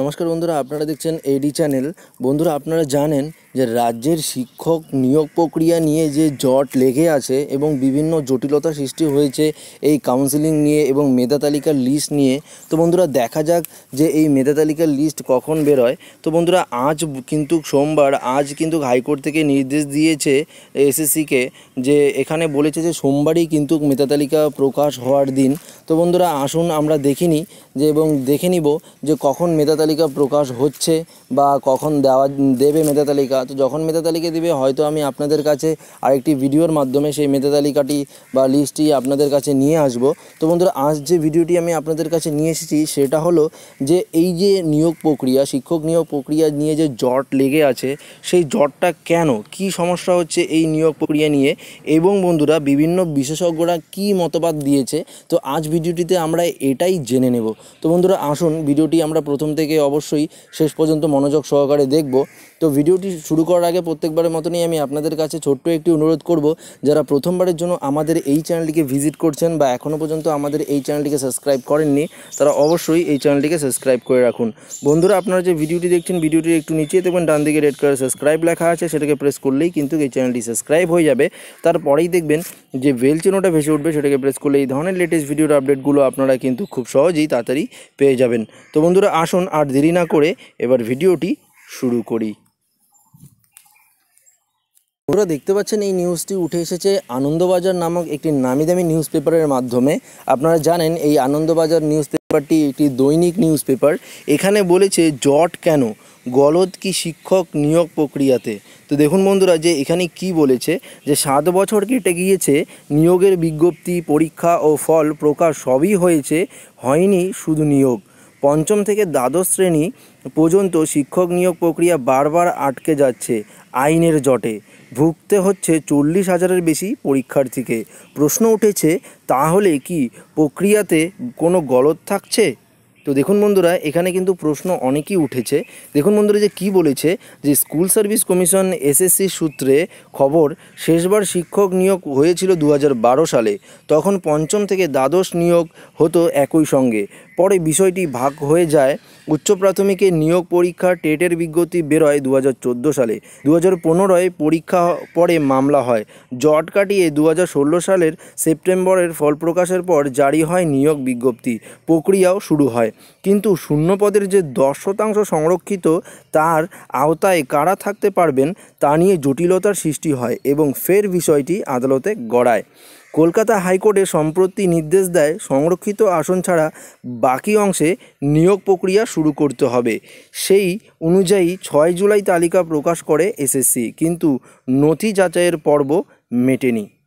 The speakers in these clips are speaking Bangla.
নমস্কার বন্ধুরা আপনারা দেখছেন এডি চ্যানেল বন্ধুরা আপনারা জানেন যে রাজ্যের শিক্ষক নিয়োগ প্রক্রিয়া নিয়ে যে জট লেগে আছে এবং বিভিন্ন জটিলতা সৃষ্টি হয়েছে এই কাউন্সিলিং নিয়ে এবং মেধা তালিকার লিস্ট নিয়ে, তো বন্ধুরা দেখা যাক যে এই মেধা তালিকার লিস্ট কখন বেরোয়। তো বন্ধুরা আজ কিন্তু সোমবার, আজ কিন্তু হাইকোর্ট থেকে নির্দেশ দিয়েছে এসএসসিকে যে এখানে বলেছে যে সোমবারই কিন্তু মেধা তালিকা প্রকাশ হওয়ার দিন। তো বন্ধুরা আসুন আমরা দেখিনি যে এবং দেখে নিব যে কখন মেধা তালিকা প্রকাশ হচ্ছে বা কখন দেওয়া, দেবে মেধা তালিকা। তো যখন মেধা তালিকা দেবে, হয়তো আমি আপনাদের কাছে আরেকটি ভিডিওর মাধ্যমে সেই মেধা তালিকাটি বা লিস্টটি আপনাদের কাছে নিয়ে আসব। তো বন্ধুরা, আজ যে ভিডিওটি আমি আপনাদের কাছে নিয়ে এসেছি, সেটা হলো যে এই যে নিয়োগ প্রক্রিয়া, শিক্ষক নিয়োগ প্রক্রিয়া নিয়ে যে জট লেগে আছে, সেই জটটা কেন? কি সমস্যা হচ্ছে এই নিয়োগ প্রক্রিয়া নিয়ে? এবং বন্ধুরা, বিভিন্ন বিশেষজ্ঞরা কি মতবাদ দিয়েছে? তো আজ ভিডিওটিতে আমরা এটাই জেনে নেব। তো বন্ধুরা, আসুন, ভিডিওটি আমরা প্রথম থেকে অবশ্যই শেষ পর্যন্ত মনোযোগ সহকারে দেখব। তো ভিডিওটি শুরু করার আগে প্রত্যেকবারের মতনই আমি আপনাদের কাছে ছোট্ট একটি অনুরোধ করব, যারা প্রথমবারের জন্য আমাদের এই চ্যানেলটিকে ভিজিট করছেন বা এখনও পর্যন্ত আমাদের এই চ্যানেলটিকে সাবস্ক্রাইব করেননি, তারা অবশ্যই এই চ্যানেলটিকে সাবস্ক্রাইব করে রাখুন। বন্ধুরা, আপনারা যে ভিডিওটি দেখছেন ভিডিওটি একটু নিচে দেখবেন, ডান দিকে রেড কালার সাবস্ক্রাইব লেখা আছে, সেটাকে প্রেস করলেই কিন্তু এই চ্যানেলটি সাবস্ক্রাইব হয়ে যাবে। তারপরেই দেখবেন যে বেল চিহ্নটা ভেসে উঠবে, সেটাকে প্রেস করলে এই ধরনের লেটেস্ট ভিডিওর আপডেটগুলো আপনারা কিন্তু খুব সহজেই তাড়াতাড়ি পেয়ে যাবেন। তো বন্ধুরা, আসুন আর দেরি না করে এবার ভিডিওটি শুরু করি। বন্ধুরা দেখতে পাচ্ছেন এই নিউজটি উঠে এসেছে আনন্দবাজার নামক একটি নামি দামি নিউজ পেপারের মাধ্যমে। আপনারা জানেন এই আনন্দবাজার নিউজ পেপারটি একটি দৈনিক নিউজ পেপার এখানে বলেছে, জট কেন? গলদ কি শিক্ষক নিয়োগ প্রক্রিয়াতে? তো দেখুন বন্ধুরা যে এখানে কি বলেছে, যে সাত বছর কেটে গিয়েছে, নিয়োগের বিজ্ঞপ্তি, পরীক্ষা ও ফল প্রকাশ সবই হয়েছে, হয়নি শুধু নিয়োগ। পঞ্চম থেকে দ্বাদশ শ্রেণি পর্যন্ত শিক্ষক নিয়োগ প্রক্রিয়া বারবার আটকে যাচ্ছে। আইনের জটে। ভুগতে হচ্ছে চল্লিশ হাজারের বেশি পরীক্ষার্থীকে। প্রশ্ন উঠেছে, তাহলে কি প্রক্রিয়াতে কোনো গলদ থাকছে? তো দেখুন বন্ধুরা, এখানে কিন্তু প্রশ্ন অনেকই উঠেছে। দেখুন বন্ধুরা, যে কি বলেছে, যে স্কুল সার্ভিস কমিশন এসএসসি সূত্রে খবর, শেষবার শিক্ষক নিয়োগ হয়েছিল দু হাজার বারো সালে। তখন পঞ্চম থেকে দ্বাদশ নিয়োগ হতো একই সঙ্গে। পরে বিষয়টি ভাগ হয়ে যায়। উচ্চ প্রাথমিকে নিয়োগ পরীক্ষা টেটের বিজ্ঞপ্তি বেরোয় দু হাজার চোদ্দ সালে। দু হাজার পরীক্ষা পরে মামলা হয়। জট কাটিয়ে দু হাজার ষোলো সালের সেপ্টেম্বরের ফল প্রকাশের পর জারি হয় নিয়োগ বিজ্ঞপ্তি। প্রক্রিয়াও শুরু হয়। কিন্তু শূন্যপদের যে দশ শতাংশ সংরক্ষিত, তার আওতায় কারা থাকতে পারবেন তা নিয়ে জটিলতার সৃষ্টি হয় এবং ফের বিষয়টি আদালতে গড়ায়। কলকাতা হাইকোর্টে সম্প্রতি নির্দেশ দেয়, সংরক্ষিত আসন ছাড়া বাকি অংশে নিয়োগ প্রক্রিয়া শুরু করতে হবে। সেই অনুযায়ী ছয় জুলাই তালিকা প্রকাশ করে এসএসসি, কিন্তু নথি যাচাইয়ের পর্ব মেটেনি।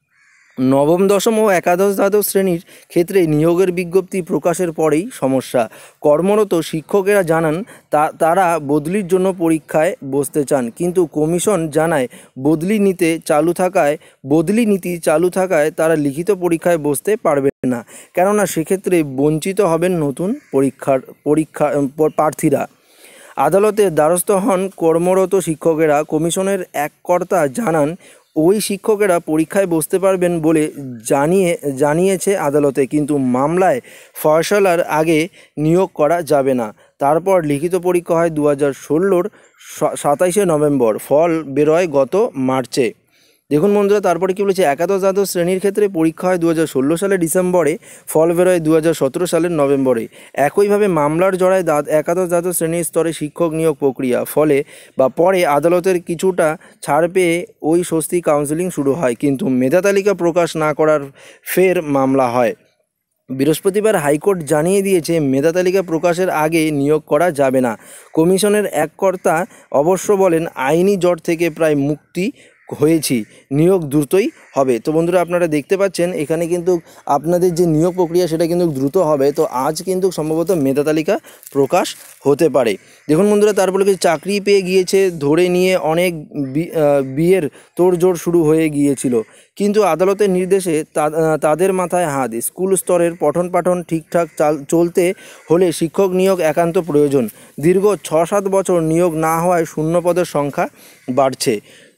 নবম, দশম ও একাদশ দ্বাদশ শ্রেণির ক্ষেত্রে নিয়োগের বিজ্ঞপ্তি প্রকাশের পরেই সমস্যা। কর্মরত শিক্ষকেরা জানান, তা, তারা বদলির জন্য পরীক্ষায় বসতে চান, কিন্তু কমিশন জানায়, বদলি নিতে চালু থাকায়, বদলি নীতি চালু থাকায় তারা লিখিত পরীক্ষায় বসতে পারবে না। কেননা সেক্ষেত্রে বঞ্চিত হবেন নতুন পরীক্ষার, পরীক্ষা প্রার্থীরা। আদালতে দ্বারস্থ হন কর্মরত শিক্ষকেরা। কমিশনের এক কর্তা জানান ওই শিক্ষকেরা পরীক্ষায় বসতে পারবেন বলে জানিয়ে, জানিয়েছে আদালতে। কিন্তু মামলায় ফয়সলার আগে নিয়োগ করা যাবে না। তারপর লিখিত পরীক্ষা হয় দু হাজার ষোলোর সাতাইশে নভেম্বর। ফল বেরোয় গত মার্চে। দেখুন বন্ধুরা, তারপরে কী বলেছে? একাদশ দ্বাদশ শ্রেণির ক্ষেত্রে পরীক্ষা হয় দু সালের ডিসেম্বরে, ফল বেরোয় দু হাজার সতেরো সালের নভেম্বরে। একইভাবে মামলার জড়ায় একাদশ দ্বাদশ শ্রেণির স্তরে শিক্ষক নিয়োগ প্রক্রিয়া, ফলে বা পরে আদালতের কিছুটা ছাড় পেয়ে ওই স্বস্তি কাউন্সেলিং শুরু হয়, কিন্তু মেধা তালিকা প্রকাশ না করার ফের মামলা হয়। বৃহস্পতিবার হাইকোর্ট জানিয়ে দিয়েছে, মেধা তালিকা প্রকাশের আগে নিয়োগ করা যাবে না। কমিশনের এক কর্তা অবশ্য বলেন, আইনি জট থেকে প্রায় মুক্তি হয়েছি, নিয়োগ দ্রুতই হবে। তো বন্ধুরা, আপনারা দেখতে পাচ্ছেন, এখানে কিন্তু আপনাদের যে নিয়োগ প্রক্রিয়া, সেটা কিন্তু দ্রুত হবে। তো আজ কিন্তু সম্ভবত মেধা তালিকা প্রকাশ হতে পারে। দেখুন বন্ধুরা, তারপরে চাকরি পেয়ে গিয়েছে, ধরে নিয়ে অনেক বিয়ের তোড়জোড় শুরু হয়ে গিয়েছিল। কিন্তু আদালতের নির্দেশে তাদের মাথায় হাত। স্কুল স্তরের পঠন পাঠন ঠিকঠাক চাল, চলতে হলে শিক্ষক নিয়োগ একান্ত প্রয়োজন। দীর্ঘ ছ সাত বছর নিয়োগ না হওয়ায় শূন্যপদের সংখ্যা বাড়ছে।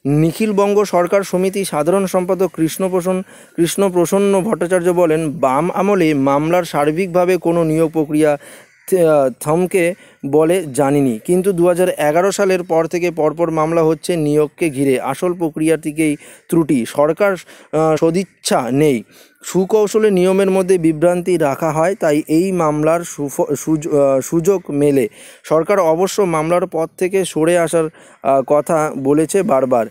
নিখিলবঙ্গ সরকার সমিতি সাধারণ সম্পাদক কৃষ্ণপ্রসন্ন কৃষ্ণপ্রসন্ন ভট্টাচার্য বলেন, বাম আমলে মামলার সার্বিকভাবে কোনো নিয়োগ প্রক্রিয়া থমকে বলে জানিনি। কিন্তু দু সালের পর থেকে পরপর মামলা হচ্ছে নিয়োগকে ঘিরে। আসল প্রক্রিয়াটিকেই ত্রুটি। সরকার সদিচ্ছা নেই। সুকৌশলে নিয়মের মধ্যে বিভ্রান্তি রাখা হয়, তাই এই মামলার সুযোগ মেলে। সরকার অবশ্য মামলার পথ থেকে সরে আসার কথা বলেছে বারবার।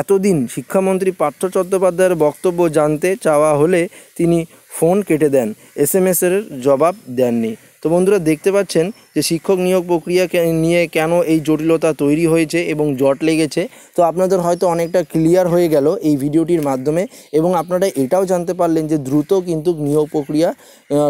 এতদিন শিক্ষামন্ত্রী পার্থ চট্টোপাধ্যায়ের বক্তব্য জানতে চাওয়া হলে তিনি ফোন কেটে দেন। এস এর জবাব দেননি। তো বন্ধুরা দেখতে পাচ্ছেন যে শিক্ষক নিয়োগ প্রক্রিয়া নিয়ে কেন এই জটিলতা তৈরি হয়েছে এবং জট লেগেছে, তো আপনাদের হয়তো অনেকটা ক্লিয়ার হয়ে গেল এই ভিডিওটির মাধ্যমে এবং আপনারা এটাও জানতে পারলেন যে দ্রুত কিন্তু নিয়োগ প্রক্রিয়া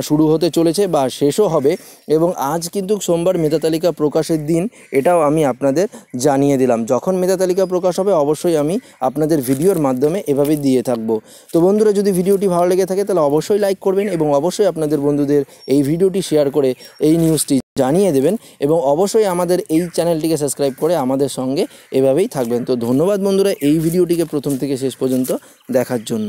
শুরু হতে চলেছে বা শেষও হবে এবং আজ কিন্তু সোমবার মেধা তালিকা প্রকাশের দিন, এটাও আমি আপনাদের জানিয়ে দিলাম। যখন মেধা তালিকা প্রকাশ হবে অবশ্যই আমি আপনাদের ভিডিওর মাধ্যমে এভাবে দিয়ে থাকব। তো বন্ধুরা, যদি ভিডিওটি ভালো লেগে থাকে তাহলে অবশ্যই লাইক করবেন এবং অবশ্যই আপনাদের বন্ধুদের এই ভিডিওটি শেয়ার করে এই নিউজটি জানিয়ে দেবেন এবং অবশ্যই আমাদের এই চ্যানেলটিকে সাবস্ক্রাইব করে আমাদের সঙ্গে এভাবেই থাকবেন। তো ধন্যবাদ বন্ধুরা এই ভিডিওটিকে প্রথম থেকে শেষ পর্যন্ত দেখার জন্য।